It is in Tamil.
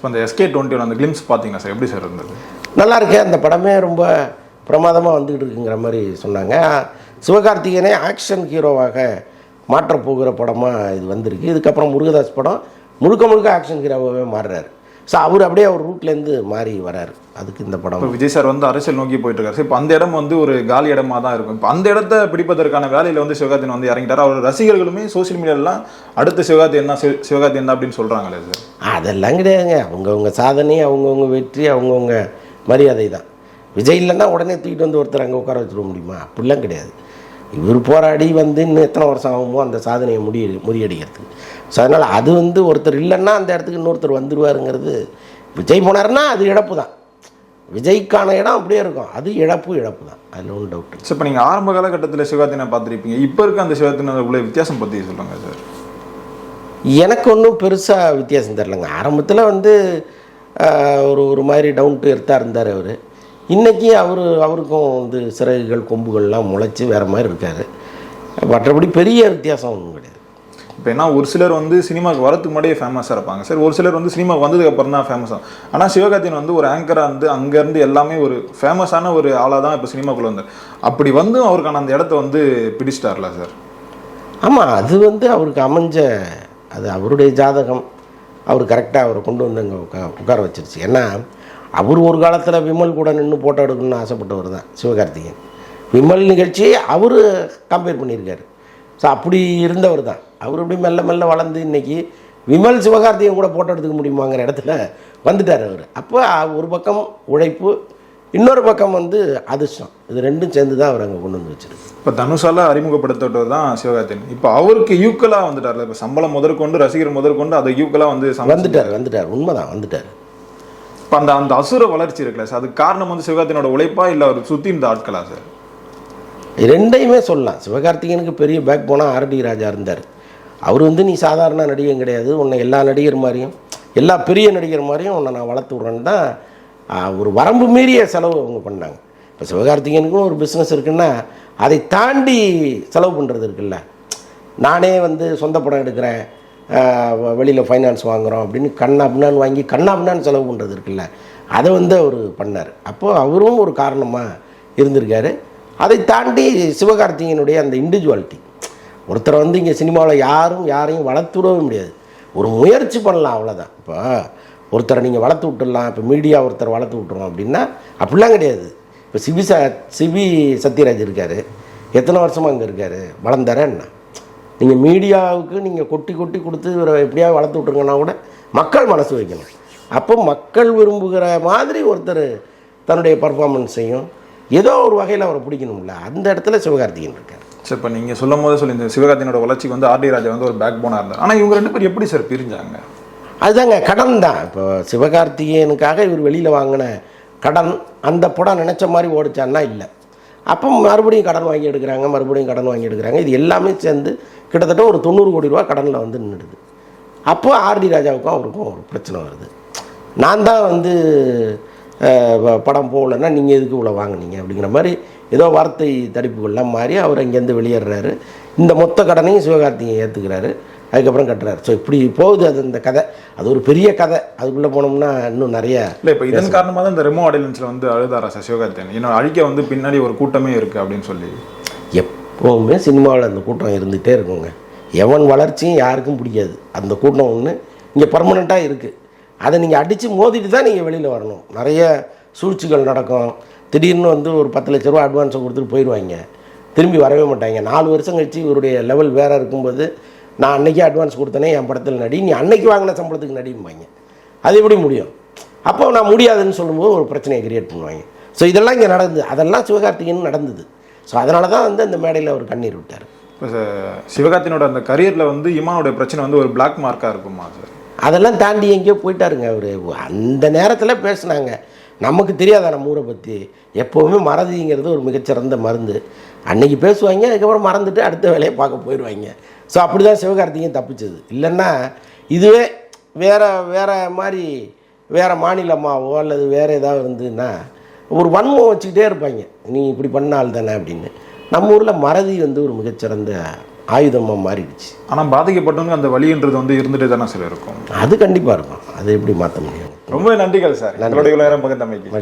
இப்போ அந்த எஸ்கே டுவெண்ட்டி ஒன் அந்த கிளிம்ஸ் பார்த்தீங்கன்னா சார் எப்படி சார் இருந்தது? நல்லா இருக்கு அந்த படமே ரொம்ப பிரமாதமாக வந்துக்கிட்டு இருக்குங்கிற மாதிரி சொன்னாங்க. சிவகார்த்திகேயனே ஆக்ஷன் ஹீரோவாக மாற்றப் போகிற படமாக இது வந்திருக்கு. இதுக்கப்புறம் முருகதாஸ் படம் முழுக்க முழுக்க ஆக்ஷன் ஹீரோவாகவே மாறுறாரு. ஸோ அவர் அப்படியே அவர் ரூட்லேருந்து மாறி வராரு. அதுக்கு இந்த படம் இப்போ விஜய் சார் வந்து அரசியல் நோக்கி போயிட்டு இருக்காரு இப்போ அந்த இடம் வந்து ஒரு காலி இடமா தான் இருக்கும். இப்போ அந்த இடத்த பிடிப்பதற்கான வேலையில வந்து சிவகார்த்தியன் வந்து இறங்கிட்டாரு. அவர் ரசிகர்களுமே சோஷியல் மீடியாலாம் அடுத்த சிவகார்த்தியன் தான் சிவ- சிவகார்த்தியன் தான் அப்படின்னு சொல்றாங்களே சார் அதெல்லாம் கிடையாதுங்க. அவங்கவுங்க சாதனை அவங்கவுங்க வெற்றி அவங்கவுங்க மரியாதை தான். விஜய் இல்லைன்னா உடனே தூக்கிட்டு வந்து ஒருத்தர் அங்கே உட்கார வச்சிட முடியுமா? அப்படிலாம் கிடையாது. இவர் போராடி வந்து இன்னும் எத்தனை வருஷம் ஆகுமோ அந்த சாதனையை முடி முறியடிக்கிறதுக்கு. ஸோ அதனால் அது வந்து ஒருத்தர் இல்லைன்னா அந்த இடத்துக்கு இன்னொருத்தர் வந்துடுவாருங்கிறது விஜய் போனாருன்னா அது இழப்பு தான். விஜய்க்கான இடம் அப்படியே இருக்கும். அது இழப்பு இழப்பு தான். அதில் ஒன்றும் டவுட் சார் இப்போ நீங்கள் ஆரம்ப காலகட்டத்தில் சிவகார்த்தியனை பார்த்துருப்பீங்க. இப்போ இருக்க அந்த சிவகார்த்தியன் உள்ள வித்தியாசம் பற்றி சொல்லுங்க சார் எனக்கு ஒன்றும் பெருசாக வித்தியாசம் தெரிலங்க ஆரம்பத்தில் வந்து ஒரு ஒரு மாதிரி டவுன் டு எர்த்தாக இருந்தார் அவர். இன்றைக்கி அவர் அவருக்கும் வந்து சிறகுகள் கொம்புகள்லாம் முளைச்சி வேறு மாதிரி இருக்கார். மற்றபடி பெரிய வித்தியாசம் ஒன்றும் கிடையாது. இப்போ என்ன ஒரு சிலர் வந்து சினிமாவுக்கு வரதுக்கு முன்னாடியே ஃபேமஸாக இருப்பாங்க. சார் ஒரு சிலர் வந்து சினிமாவுக்கு வந்ததுக்கு அப்புறம் தான் ஃபேமஸ் ஆகும் ஆனால் சிவகார்த்தியன் வந்து ஒரு ஆங்கராக வந்து அங்கேருந்து எல்லாமே ஒரு ஃபேமஸான ஒரு ஆளாக தான் இப்போ சினிமாக்குள்ளே வந்தார். அப்படி வந்தும் அவருக்கான அந்த இடத்த வந்து பிடிச்சிட்டார்ல சார்? ஆமாம் அது வந்து அவருக்கு அமைஞ்ச அது அவருடைய ஜாதகம். அவர் கரெக்டாக அவரை கொண்டு வந்து அங்கே உட்கா உட்கார வச்சிருச்சு. ஏன்னா அவர் ஒரு காலத்தில் விமல் கூட நின்று ஃபோட்டோ எடுக்கணும்னு ஆசைப்பட்டவர் தான் சிவகார்த்திகேயன். விமல் நிகழ்ச்சியை அவர் கம்பேர் பண்ணியிருக்காரு. ஸோ அப்படி இருந்தவர் தான். அவர் அப்படி மெல்ல மெல்ல வளர்ந்து இன்னைக்கு விமல் சிவகார்த்திகேயன் கூட ஃபோட்டோ எடுத்துக்க முடியுமாங்கிற இடத்துல வந்துட்டார் அவர். அப்போ ஒரு பக்கம் உழைப்பு இன்னொரு பக்கம் வந்து அதிர்ஷ்டம். இது ரெண்டும் சேர்ந்து தான் அவர் அங்கே கொண்டு வந்து வச்சிருக்கு இப்போ தனுஷால அறிமுகப்படுத்தப்பட்டவர் தான் சிவகார்த்தியன் இப்போ அவருக்கு ஈக்குவலாக வந்துட்டார்ல. இப்போ சம்பளம் முதற்கொண்டு ரசிகர் முதற்கொண்டு அதை ஈக்குவலாக வந்து வந்துட்டார் வந்துட்டார். உண்மைதான் வந்துட்டார். இப்போ அந்த அந்த அசுர வளர்ச்சி இருக்குல்ல சார் அதுக்கு காரணம் வந்து சிவகார்த்தியனோட உழைப்பா இல்லை அவர் சுற்றி இருந்த ஆட்களா சார்? ரெண்டையுமே சொல்லலாம். சிவகார்த்திகேயனுக்கு பெரிய பேக் போனால் ஆர்டி ராஜா இருந்தார். அவர் வந்து நீ சாதாரண நடிகன் கிடையாது. உன்னை எல்லா நடிகர் மாதிரியும் எல்லா பெரிய நடிகர் மாதிரியும் உன்னை நான் வளர்த்து விட்றேன்னு தான் ஒரு வரம்பு மீறிய செலவு அவங்க பண்ணாங்க. இப்போ சிவகார்த்திகேயனுக்கும் ஒரு பிஸ்னஸ் இருக்குன்னா அதை தாண்டி செலவு பண்ணுறது இருக்குல்ல. நானே வந்து சொந்த படம் எடுக்கிறேன். வெளியில் ஃபைனான்ஸ் வாங்குகிறோம் அப்படின்னு கண்ணா பின்னான்னு வாங்கி கண்ணா பின்னான்னு செலவு பண்ணுறது இருக்குல்ல அதை வந்து அவர் பண்ணார். அப்போது அவரும் ஒரு காரணமாக இருந்திருக்காரு. அதை தாண்டி சிவகார்த்திகனுடைய அந்த இண்டிவிஜுவாலிட்டி ஒருத்தரை வந்து இங்கே சினிமாவில் யாரும் யாரையும் வளர்த்து விடவே முடியாது. ஒரு முயற்சி பண்ணலாம் அவ்வளோதான் இப்போ ஒருத்தரை நீங்கள் வளர்த்து விட்டுடலாம் இப்போ மீடியா ஒருத்தர் வளர்த்து விட்டுறோம் அப்படின்னா அப்படிலாம் கிடையாது. இப்போ சிவி ச சிவி சத்யராஜ் இருக்கார் எத்தனை வருஷமாக அங்கே இருக்கார் வளர்ந்தாரா என்ன? நீங்கள் மீடியாவுக்கு நீங்கள் கொட்டி கொட்டி கொடுத்து இவரை எப்படியாவது வளர்த்து விட்ருங்கன்னா கூட மக்கள் மனசு வைக்கணும். அப்போ மக்கள் விரும்புகிற மாதிரி ஒருத்தர் தன்னுடைய பர்ஃபார்மன்ஸையும் ஏதோ ஒரு வகையில் அவரை பிடிக்கணும்ல. அந்த இடத்துல சிவகார்த்திகேயன் இருக்கார். சார் இப்போ நீங்கள் சொல்லும் போது சொல்லி இந்த சிவகார்த்தியனோட வளர்ச்சிக்கு வந்து ஆர்டி ராஜா வந்து ஒரு பேக் போனாக இருந்தார். ஆனால் இவங்க ரெண்டு பேரும் எப்படி சார் பிரிஞ்சாங்க? அதுதாங்க கடன் தான். இப்போ சிவகார்த்திகேயனுக்காக இவர் வெளியில் வாங்கின கடன் அந்த படம் நினச்ச மாதிரி ஓடிச்சான்னா இல்லை. அப்போ மறுபடியும் கடன் வாங்கி எடுக்கிறாங்க மறுபடியும் கடன் வாங்கி எடுக்கிறாங்க. இது எல்லாமே சேர்ந்து கிட்டத்தட்ட ஒரு தொண்ணூறு கோடி ரூபா கடனில் வந்து நின்றுடுது அப்போ ஆர்டி ராஜாவுக்கும் அவருக்கும் ஒரு பிரச்சனை வருது. நான் தான் வந்து படம் போகலன்னா நீங்கள் எதுக்கு இவ்வளோ வாங்குனீங்க அப்படிங்கிற மாதிரி ஏதோ வார்த்தை தடிப்புகள்லாம் மாறி அவர் அங்கேருந்து வெளியேறாரு இந்த மொத்த கடனையும் சிவகார்த்திகை ஏற்றுக்கிறாரு அதுக்கப்புறம் கட்டுறாரு. ஸோ இப்படி போகுது அது இந்த கதை. அது ஒரு பெரிய கதை. அதுக்குள்ளே போனோம்னா இன்னும் நிறைய இல்லை இப்போ இதன் காரணமாக தான் இந்த ரெமோ ஆடியன்ஸில் வந்து அழுதாரா சார் சிவகார்த்தியன் என்னோட அழிக்க வந்து பின்னாடி ஒரு கூட்டமே இருக்குது அப்படின்னு சொல்லி. எப்போவுமே சினிமாவில் அந்த கூட்டம் இருந்துகிட்டே இருக்குங்க. எவன் வளர்ச்சியும் யாருக்கும் பிடிக்காது. அந்த கூட்டம் ஒன்று இங்கே பர்மனெண்ட்டாக இருக்குது அதை நீங்கள் அடித்து மோதிட்டு தான் நீங்கள் வெளியில் வரணும். நிறைய சூழ்ச்சிகள் நடக்கும். திடீர்னு வந்து ஒரு பத்து லட்ச ரூபா அட்வான்ஸை கொடுத்துட்டு போயிடுவாங்க திரும்பி வரவே மாட்டாங்க. நாலு வருஷம் கழிச்சு இவருடைய லெவல் வேறு இருக்கும்போது நான் அன்னைக்கே அட்வான்ஸ் கொடுத்தனே என் படத்தில் நடி நீ அன்னைக்கு வாங்கின சம்பளத்துக்கு நடிம்பாங்க. அது எப்படி முடியும்? அப்போ நான் முடியாதுன்னு சொல்லும்போது ஒரு பிரச்சனையை கிரியேட் பண்ணுவாங்க. ஸோ இதெல்லாம் இங்கே நடந்தது. அதெல்லாம் சிவகார்த்திகேயன் நடந்தது. ஸோ அதனால தான் வந்து அந்த மேடையில் அவர் கண்ணீர் விட்டார். சிவகார்த்தியனோட அந்த கரியரில் வந்து இமானோட பிரச்சனை வந்து ஒரு பிளாக் மார்க்காக இருக்குமா சார் அதெல்லாம் தாண்டி எங்கேயோ போயிட்டாருங்க அவர். அந்த நேரத்தில் பேசுனாங்க. நமக்கு தெரியாதா நம்ம ஊரை பற்றி எப்போவுமே மறதிங்கிறது ஒரு மிகச்சிறந்த மருந்து. அன்னைக்கு பேசுவாங்க அதுக்கப்புறம் மறந்துட்டு அடுத்த வேலையை பார்க்க போயிடுவாங்க ஸோ அப்படி தான் சிவகார்த்திகேயன் தப்பிச்சது. இல்லைன்னா இதுவே வேற வேற மாதிரி வேற மாநிலமாவோ அல்லது வேற ஏதாவது இருந்ததுன்னா ஒரு வன்மம் வச்சுக்கிட்டே இருப்பாங்க. நீ இப்படி பண்ண ஆள் தானே அப்படின்னு. நம்ம ஊரில் மறதி வந்து ஒரு மிகச்சிறந்த ஆயுதமாக மாறிடுச்சு. ஆனா பாதிக்கப்பட்டவங்க அந்த வலின்றது வந்து இருந்துட்டே தானே சார் இருக்கும். அது கண்டிப்பாக இருக்கும். அதை எப்படி மாற்ற முடியும்? ரொம்ப நன்றிகள் சார். எங்களுடைய நேரம் பகிர்ந்தமைக்கு.